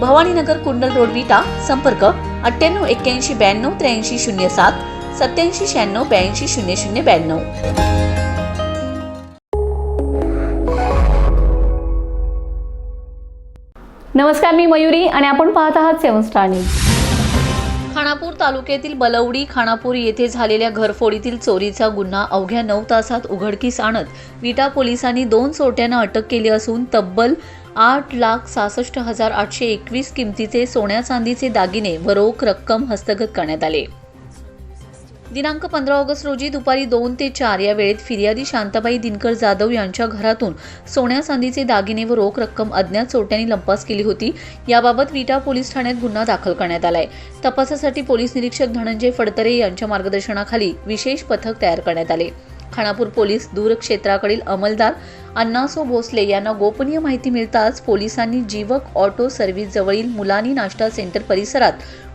भवानीनगर कुंडल road विटा संपर्क अठ्ठ्याण्णव एक्क्याऐंशी ब्याण्णव त्र्याऐंशी शून्य सात सत्याऐंशी शहाण्णव ब्याऐंशी शून्य शून्य ब्याण्णव. नमस्कार मी मयुरी आणि आपण पाहत आहात सेवन स्टार न्यूज. खानापूर तालुक्यातील बलवडी खानापूर येथे झालेल्या घरफोडीतील चोरीचा गुन्हा अवघ्या नऊ तासात उघडकीस आणत विटा पोलिसांनी दोन चोरट्यांना अटक केली असून तब्बल आठ लाख सहासष्ट हजार आठशे एकवीस किमतीचे सोन्या चांदीचे दागिने व रोख रक्कम हस्तगत करण्यात आले. दिनांक पंधरा ऑगस्ट रोजी दुपारी दोन ते चार या वेळेत फिर्यादी शांताबाई दिनकर जाधव यांच्या घरातून सोन्या चांदीचे दागिने व रोख रक्कम अज्ञात चोरट्यांनी लंपास केली होती. याबाबत विटा पोलीस ठाण्यात गुन्हा दाखल करण्यात आलाय. तपासासाठी पोलीस निरीक्षक धनंजय फडतरे यांच्या मार्गदर्शनाखाली विशेष पथक तयार करण्यात आले. खानापूर पोलीस दूर क्षेत्राकडील अंमलदार अण्णासो भोसले यांना गोपनीय माहिती मिळताच पोलिसांनी जीवक ऑटो सर्व्हिस जवळील मुलानी नाश्ता सेंटर परिसरात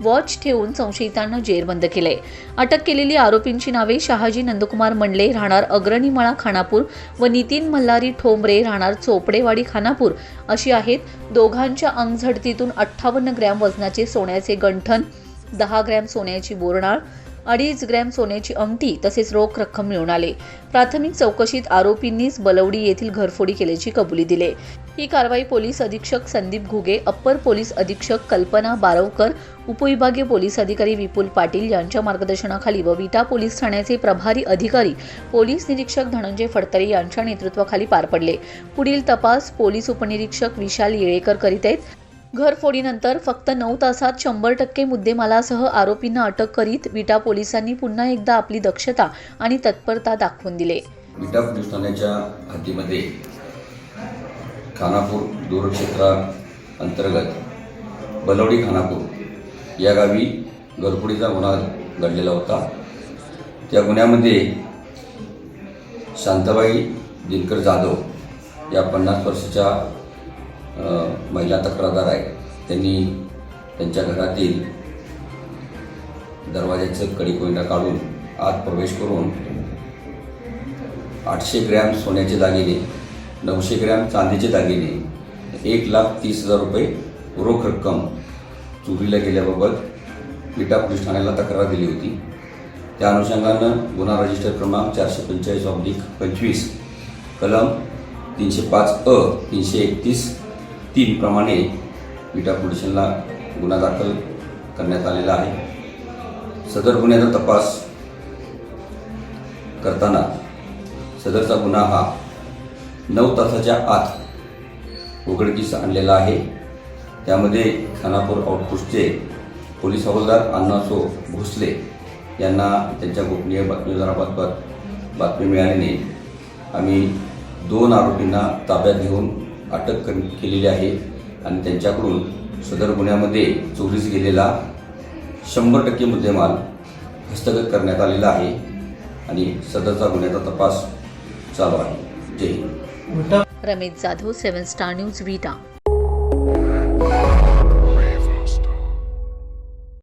वॉच ठेवून संशयितांना जेरबंद केले. अटक केलेली आरोपींची नावे शहाजी नंदकुमार मंडले राहणार अग्रणीमाळा खानापूर व नितीन मल्हारी ठोंबरे राहणार चोपडेवाडी खानापूर अशी आहेत दोघांच्या अंगझडतीतून अठ्ठावन्न ग्रॅम वजनाचे सोन्याचे गंठन दहा ग्रॅम सोन्याची बोरणाळ अडीच ग्रॅम सोन्याची अंगठी तसेच रोख रक्कम मिळून आले. प्राथमिक चौकशीत आरोपींनीच बलवडी येथील घरफोडी केल्याची कबुली दिले. ही कारवाई पोलीस अधीक्षक संदीप घुगे अप्पर पोलीस अधीक्षक कल्पना बारवकर उपविभागीय पोलीस अधिकारी विपुल पाटील यांच्या मार्गदर्शनाखाली व विटा पोलीस ठाण्याचे प्रभारी अधिकारी पोलीस निरीक्षक धनंजय फडतरे यांच्या नेतृत्वाखाली पार पडले. पुढील तपास पोलीस उपनिरीक्षक विशाल येळेकर करीत आहेत. घरफोडीनंतर फक्त नऊ तासात शंभर टक्के मुद्देमालासह आरोपींना अटक करीत विटा पोलिसांनी पुन्हा एकदा आपली दक्षता आणि तत्परता दाखवून दिले. विटा पोलीस ठाण्याच्या हद्दीमध्ये खानापूर दूरक्षेत्रा अंतर्गत बलवडी खानापूर या गावी घरफोडीचा गुन्हा घडलेला होता. त्या गुन्ह्यामध्ये शांताबाई दिनकर जाधव या पन्नास वर्षाच्या महिला तक्रारदार आहे त्यांनी त्यांच्या घरातील दरवाज्याचं कडीकोंडा काढून आत प्रवेश करून आठशे ग्रॅम सोन्याचे दागिने नऊशे ग्रॅम चांदीचे दागिने एक लाख तीस हजार रुपये रोख रक्कम चोरीला गेल्याबाबत विटा पोलीस ठाण्याला तक्रार दिली होती. त्या अनुषंगानं गुन्हा रजिस्टर क्रमांक चारशे पंचेचाळीस ऑब्लिक पंचवीस कलम तीनशे पाच अ तीनशे एकतीस तीन प्रमाणे विटा पोलिसांना गुन्हा दाखल करण्यात आलेला आहे. सदर गुन्ह्याचा तपास करताना सदरचा गुन्हा हा नऊ तासाच्या आत उघडकीस आणलेला आहे. त्यामध्ये खानापूर आउटपोस्टचे पोलीस हवालदार अण्णासो भोसले यांना त्यांच्या गोपनीय बातमीदाराबाबत बातमी मिळाल्याने आम्ही दोन आरोपींना ताब्यात घेऊन अटक कर केलेली आहे. आणि त्यांच्याकडून सदर गुन्ह्यामध्ये चोरीस गेलेला शंभर टक्के मुद्देमाल हस्तगत करण्यात आलेला आहे. आणि सदरचा गुन्ह्याचा तपास चालू आहे. Jai Hind. Ramesh Jadhav seven star news Vita